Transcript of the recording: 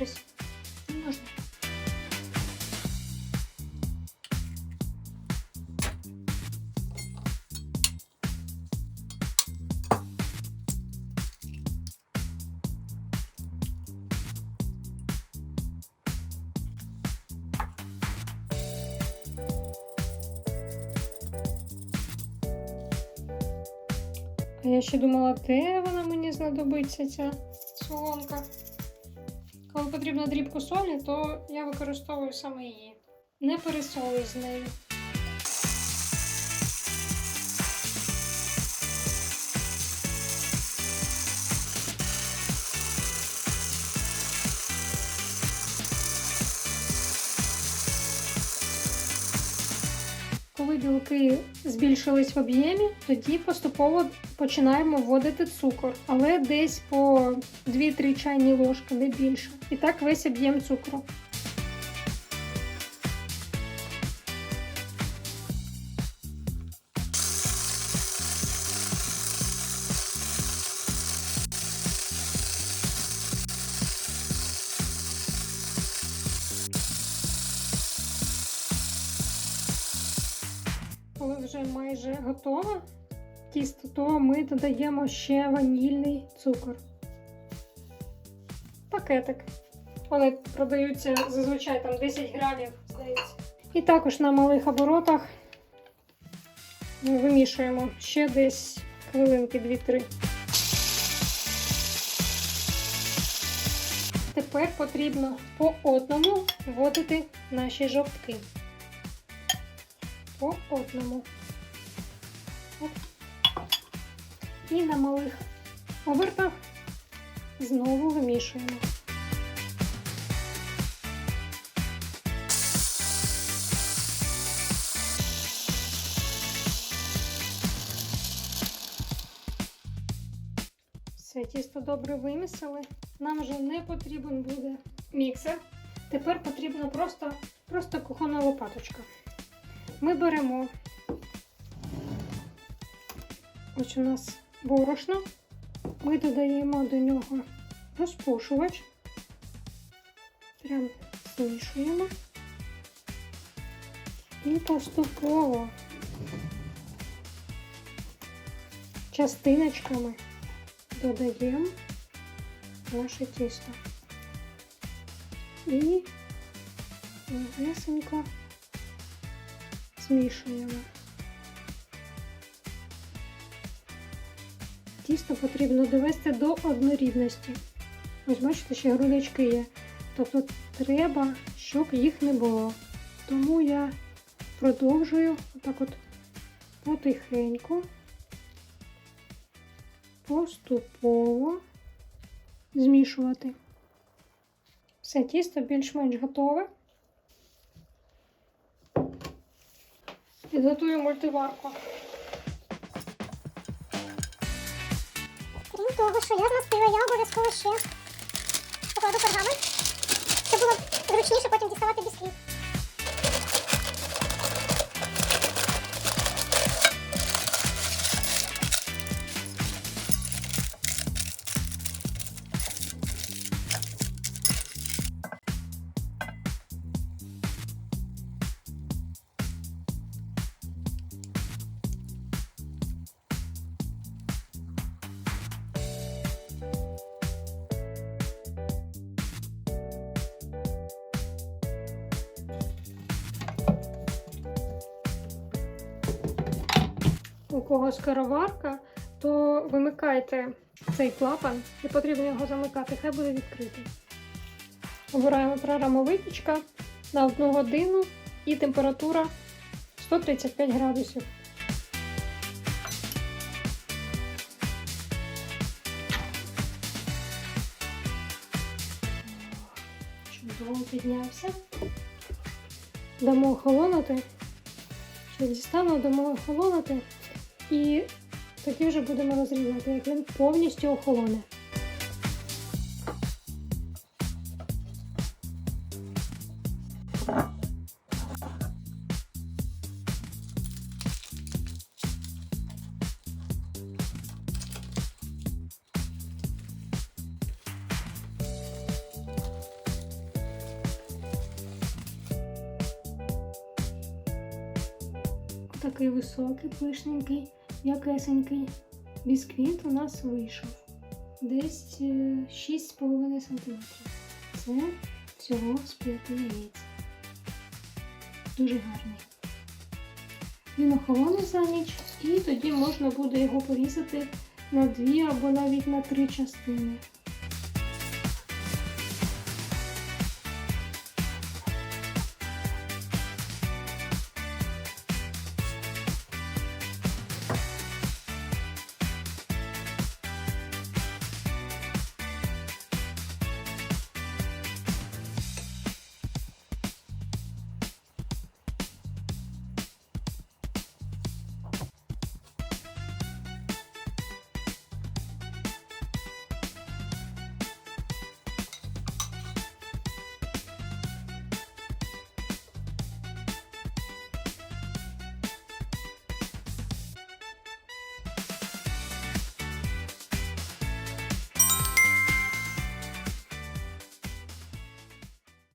Трись. Не можна. Я ще думала, де вона мені знадобиться ця соломка. Коли потрібна дрібку солі, то я використовую саме її. Не пересолюю з нею. Коли білки збільшились в об'ємі, тоді поступово починаємо вводити цукор, але десь по 2-3 чайні ложки, не більше. І так весь об'єм цукру. Вже майже готове тісто, то ми додаємо ще ванільний цукор. Пакетик. Вони продаються зазвичай там 10 грамів, здається. І також на малих оборотах вимішуємо ще десь хвилинки 2-3. Тепер потрібно по одному вводити наші жовтки по одному. І на малих обертах знову вимішуємо. Все, тісто добре вимісили. Нам вже не потрібен буде міксер. Тепер потрібна просто, просто кухонна лопаточка. Ми беремо ось у нас борошно, ми додаємо до нього розпушувач, прям змішуємо і поступово частиночками додаємо наше тісто. І легесенько змішуємо. Тісто потрібно довести до однорідності. Ось бачите, ще грудочки є. Тобто треба, щоб їх не було. Тому я продовжую отак от потихеньку, поступово змішувати. Все тісто більш-менш готове. Підготую мультиварку. Того, що я змастила, я обов'язково ще покладу пергамент, Це було зручніше потім діставати бісквіт. У кого скороварка, то вимикайте цей клапан і потрібно його замикати, хай буде відкритий. Обираємо програму випічка на 1 годину і температура 135 градусів. Чудово піднявся. Дамо охолонути. Дістану, дамо охолонути. І тоді вже будемо розрізати, як він повністю охолоне. Такий високий, пишненький якесенький. Бісквіт у нас вийшов десь е, 6,5 см. Це всього з 5 яєць. Дуже гарний. Він охолоне за ніч, і тоді можна буде його порізати на дві або навіть на три частини.